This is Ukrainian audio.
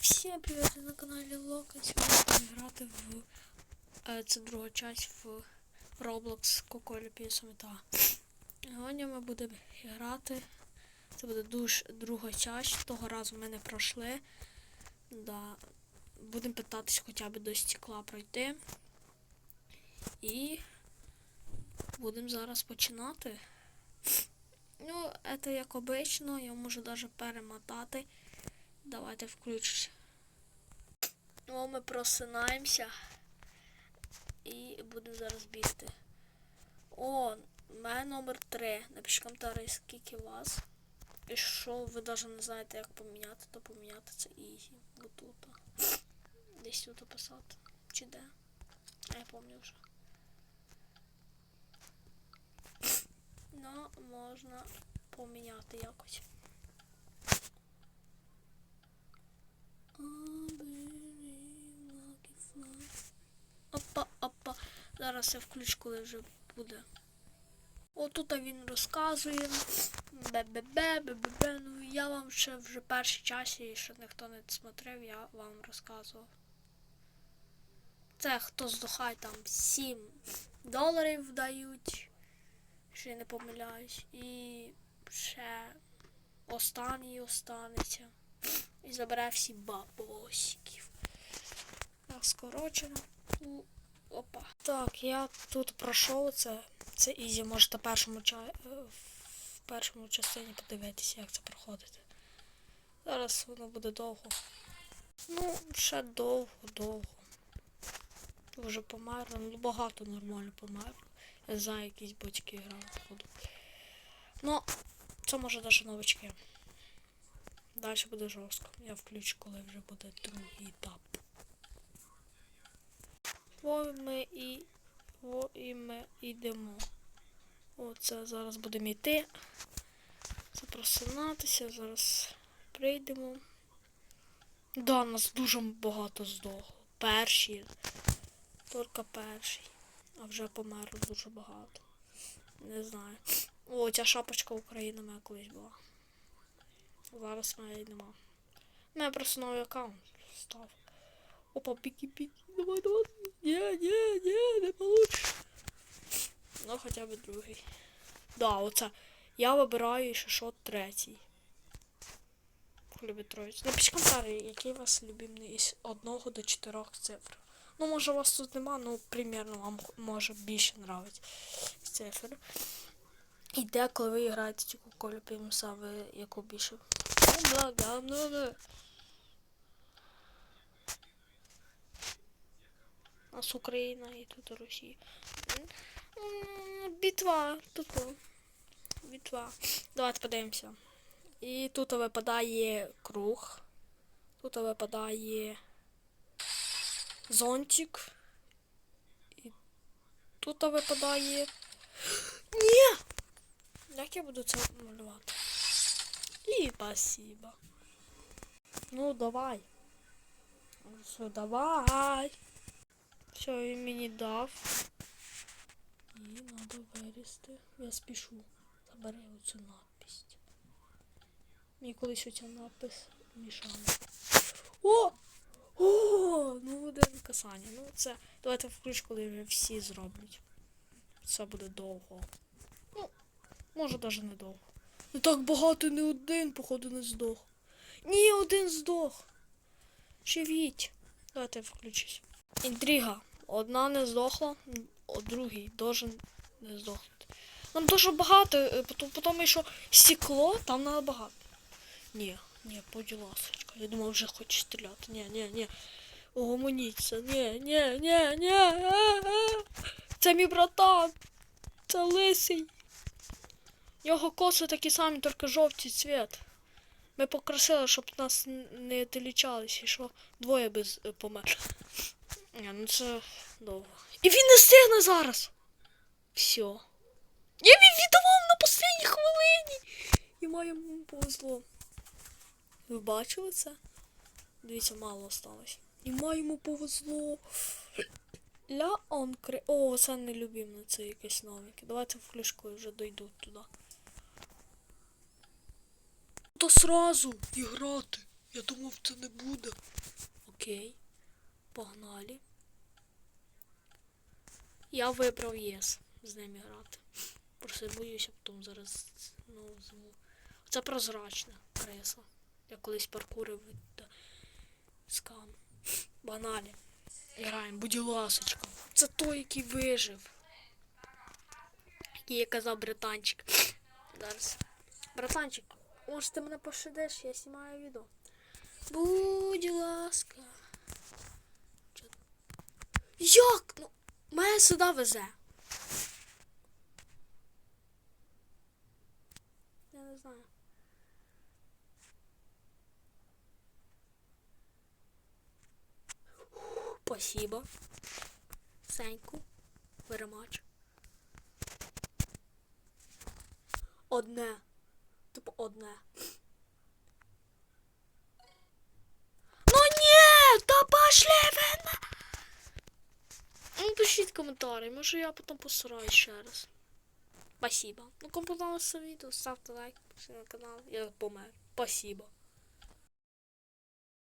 Всім привіт на каналі Лока. Сьогодні будемо грати в це друга часть в Roblox Коколі Пісомета. Сьогодні ми будемо грати. Це буде душ, друга часть. Того разу ми не пройшли. Да. Будемо питатись хоча б до стекла пройти. І будемо зараз починати. Ну, це як обично, я можу навіть перемотати. Давайте включусь. О, ми просинаємося. І будемо зараз бігти. О, мене номер 3. Напишіть коментарі, скільки вас. І що ви навіть не знаєте, як поміняти, то поміняти це ізі. Бо тут. Десь тут писати. Чи де? А я пам'ятаю вже. Ну, можна поміняти якось. Опа, опа. Зараз я включу, коли вже буде. Отут він розказує. Бе-бе-бе, бе-бе-бе. Ну я вам ще вже першій часі, що ніхто не смотрев, я вам розказував. Це хто здохає там 7 доларів дають. Ще я не помиляюсь. І ще останній останеться. І забере всі бабосиків. Так, скорочено. Опа. Так, я тут пройшов це. Це ізі, можете першому ча... е, в першому частині подивитися, як це проходити. Зараз воно буде довго. Ну, ще довго, довго. Вже померло. Ну, багато нормально померло. Я знаю, якісь батьки грали, походу. Ну, це може навіть новички. Далі буде жорстко. Я включу, коли вже буде другий етап. Во ми і во і ми йдемо. Оце зараз будемо йти. Це просинатися, зараз прийдемо. Да, нас дуже багато здохло. Перші. Тільки перший. А вже померло дуже багато. Не знаю. О, ця шапочка України мене колись була. Зараз в мене нема. У мене просто новий аккаунт став. Опа, піки-піки. Давай, давай. Ні, ні, ні, не получиш. Ну, хоча б другий. Да, оце. Я вибираю ще що третій. Любить троїць. Напишіть коментарі, який у вас любимий із 1 до 4 цифр. Ну, може, у вас тут нема, ну, примірно вам може більше нравиться цифр. І де, коли ви граєте цю колю пімса, ви яку більше. Ну, да, да, ну, да. У нас Україна і тут Росія. Бітва. Тут. о, Бітва. Давайте подивимося. І тут випадає круг. Тут випадає зонтик. І тут випадає. Ні! Як я буду це малювати? І спасибо. Ну давай. Все, давай. Все, він мені дав. І треба вирісти. Я спішу. Забери оцю надпись. Мені колись оця надпис мішала. О! О! Ну один касання. Ну це. Давайте включ, коли вже всі зроблять. Це буде довго. Ну, може навіть не довго. Ну так багато не один, походу, не здох. Ні, один здох. Живіть. Давайте включусь. Інтрига. Одна не здохла, другий должен не здохнути. Нам дуже багато, е, потім, що стекло, там надо багато. Ні, ні, будь ласочка. Я думав, вже хоче стріляти. Ні, ні, ні. Угомоніться. Ні, ні, ні, ні. Це мій братан. Це лисий. Його коси такі самі, тільки жовтий цвіт. Ми покрасили, щоб нас не долічалися, і що двоє без е, Ні, ну це довго. І він не стигне зараз. Все. Я він віддавав на останній хвилині. І моєму повезло. Ви бачили це? Дивіться, мало осталось. І моєму повезло. Ля он кри... О, це не любимо, це якесь новеньке. Давайте в флешку вже дойду туди. То сразу і грати. Я думав, це не буде. Окей. Погнали. Я вибрав єс з ними грати. Просто боюся потім зараз ну, зиму. Це прозрачне кресло. Я колись паркурив від скам. Баналі. Граємо, будь ласочка. Це той, який вижив. Який я казав братанчик. Зараз. Братанчик, може ти мене пощадиш, я знімаю відео. Будь ласка. Як? Ну, мене сюди везе. Я не знаю. Спасибо. Сеньку. Веремач. Одне. Типу одне. Ну ні! Та пошли ви на... Ну, пишіть може я потім посраю ще раз. Спасибо. Ну, кому понравилось відео, ставте лайк, підписуйтесь на канал. Я помер. Спасибо.